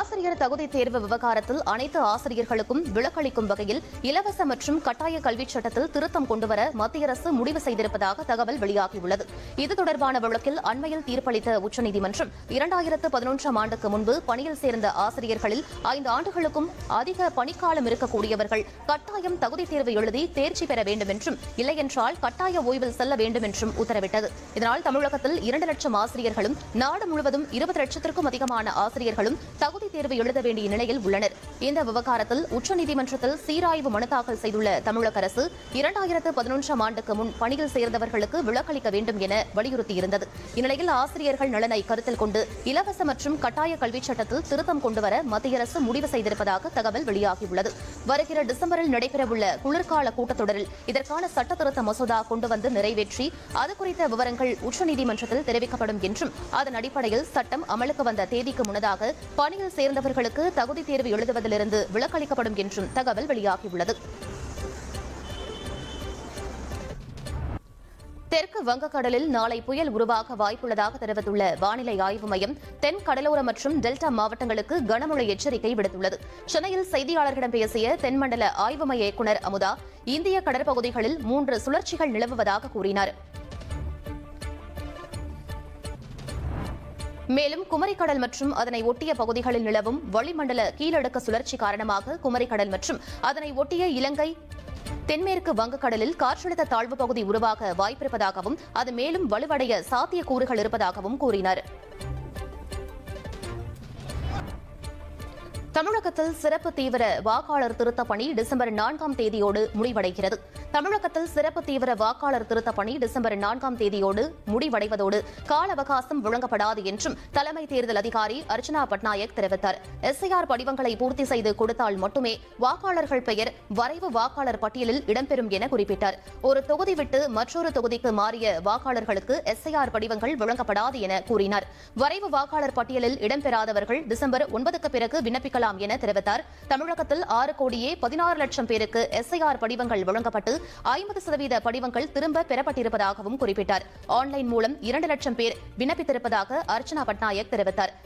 ஆசிரியர் தகுதி தேர்வு விவகாரத்தில் அனைத்து ஆசிரியர்களுக்கும் விலக்களிக்கும் வகையில் இலவச மற்றும் கட்டாய கல்விச் சட்டத்தில் திருத்தம் கொண்டுவர மத்திய அரசு முடிவு செய்திருப்பதாக தகவல் வெளியாகியுள்ளது. இது தொடர்பான வழக்கில் அண்மையில் தீர்ப்பளித்த உச்சநீதிமன்றம் இரண்டாயிரத்து பதினொன்றாம் ஆண்டுக்கு முன்பு பணியில் சேர்ந்த ஆசிரியர்களில் ஐந்து ஆண்டுகளுக்கும் அதிக பணிக்காலம் இருக்கக்கூடியவர்கள் கட்டாயம் தகுதி தேர்வு எழுதி தேர்ச்சி பெற வேண்டும் என்றும் இல்லையென்றால் கட்டாய ஓய்வில் செல்ல வேண்டும் என்றும் உத்தரவிட்டது. இதனால் தமிழகத்தில் இரண்டு லட்சம் ஆசிரியர்களும் நாடு முழுவதும் இருபது லட்சத்திற்கும் அதிகமான ஆசிரியர்களும் தகுதி தேர்வு எழுத வேண்டிய நிலையில் உள்ளனர். இந்த விவகாரத்தில் உச்சநீதிமன்றத்தில் சீராய்வு மனு தாக்கல் செய்துள்ள தமிழக அரசு இரண்டாயிரத்து பதினொன்றாம் ஆண்டுக்கு முன் பணியில் சேர்ந்தவர்களுக்கு விலக்களிக்க வேண்டும் என வலியுறுத்தியிருந்தது. இந்நிலையில் ஆசிரியர்கள் நலனை கருத்தில் கொண்டு இலவச மற்றும் கட்டாய கல்விச் சட்டத்தில் திருத்தம் கொண்டுவர மத்திய அரசு முடிவு செய்திருப்பதாக தகவல் வெளியாகியுள்ளது. வருகிற டிசம்பரில் நடைபெறவுள்ள குளிர்கால கூட்டத்தொடரில் இதற்கான சட்ட திருத்த மசோதா கொண்டுவந்து நிறைவேற்றி அது குறித்த விவரங்கள் உச்சநீதிமன்றத்தில் தெரிவிக்கப்படும் என்றும் அதன் அடிப்படையில் சட்டம் அமலுக்கு வந்த தேதிக்கு முன்னதாக பணியில் சேர்ந்தவர்களுக்கு தகுதி தேர்வு எழுதுவதிலிருந்து விலக்களிக்கப்படும் என்றும் தகவல் வெளியாகியுள்ளது. தெற்கு வங்கக்கடலில் நாளை புயல் உருவாக வாய்ப்புள்ளதாக தெரிவித்துள்ள வானிலை ஆய்வு மையம் தென் கடலோர மற்றும் டெல்டா மாவட்டங்களுக்கு கனமழை எச்சரிக்கை விடுத்துள்ளது. சென்னையில் செய்தியாளர்களிடம் பேசிய தென்மண்டல ஆய்வு மைய இயக்குநர் அமுதா இந்திய கடற்பகுதிகளில் மூன்று சுழற்சிகள் நிலவுவதாக கூறினார். மேலும் குமரிக்கடல் மற்றும் அதனை ஒட்டிய பகுதிகளில் நிலவும் வளிமண்டல கீழடுக்கு சுழற்சி காரணமாக குமரிக்கடல் மற்றும் அதனை ஒட்டிய இலங்கை தென்மேற்கு வங்கக்கடலில் காற்றழுத்த தாழ்வு பகுதி உருவாக வாய்ப்பிருப்பதாகவும் அது மேலும் வலுவடைய சாத்தியக்கூறுகள் இருப்பதாகவும் கூறினாா் தமிழகத்தில் சிறப்பு தீவிர வாக்காளர் திருத்த பணி டிசம்பர் நான்காம் தேதியோடு முடிவடைகிறது. தமிழகத்தில் சிறப்பு தீவிர வாக்காளர் திருத்த பணி டிசம்பர் நான்காம் தேதியோடு முடிவடைவதோடு கால அவகாசம் வழங்கப்படாது என்றும் தலைமை தேர்தல் அதிகாரி அர்ச்சனா பட்நாயக் தெரிவித்தார். எஸ்ஐஆர் படிவங்களை பூர்த்தி செய்து கொடுத்தால் மட்டுமே வாக்காளர்கள் பெயர் வரைவு வாக்காளர் பட்டியலில் இடம்பெறும் என குறிப்பிட்டார். ஒரு தொகுதி விட்டு மற்றொரு தொகுதிக்கு மாறிய வாக்காளர்களுக்கு எஸ்ஐஆர் படிவங்கள் வழங்கப்படாது என கூறினார். வரைவு வாக்காளர் பட்டியலில் இடம்பெறாதவர்கள் டிசம்பர் ஒன்பதுக்கு பிறகு விண்ணப்பிக்கலாம் என தெரிவித்தார். தமிழகத்தில் ஆறு கோடியே பதினாறு லட்சம் பேருக்கு எஸ்ஐஆர் படிவங்கள் வழங்கப்பட்டு ஐம்பது சதவீத படிவங்கள் திரும்ப பெறப்பட்டிருப்பதாகவும் குறிப்பிட்டார். ஆன்லைன் மூலம் இரண்டு லட்சம் பேர் விண்ணப்பித்திருப்பதாக அர்ச்சனா பட்நாயக் தெரிவித்தார்.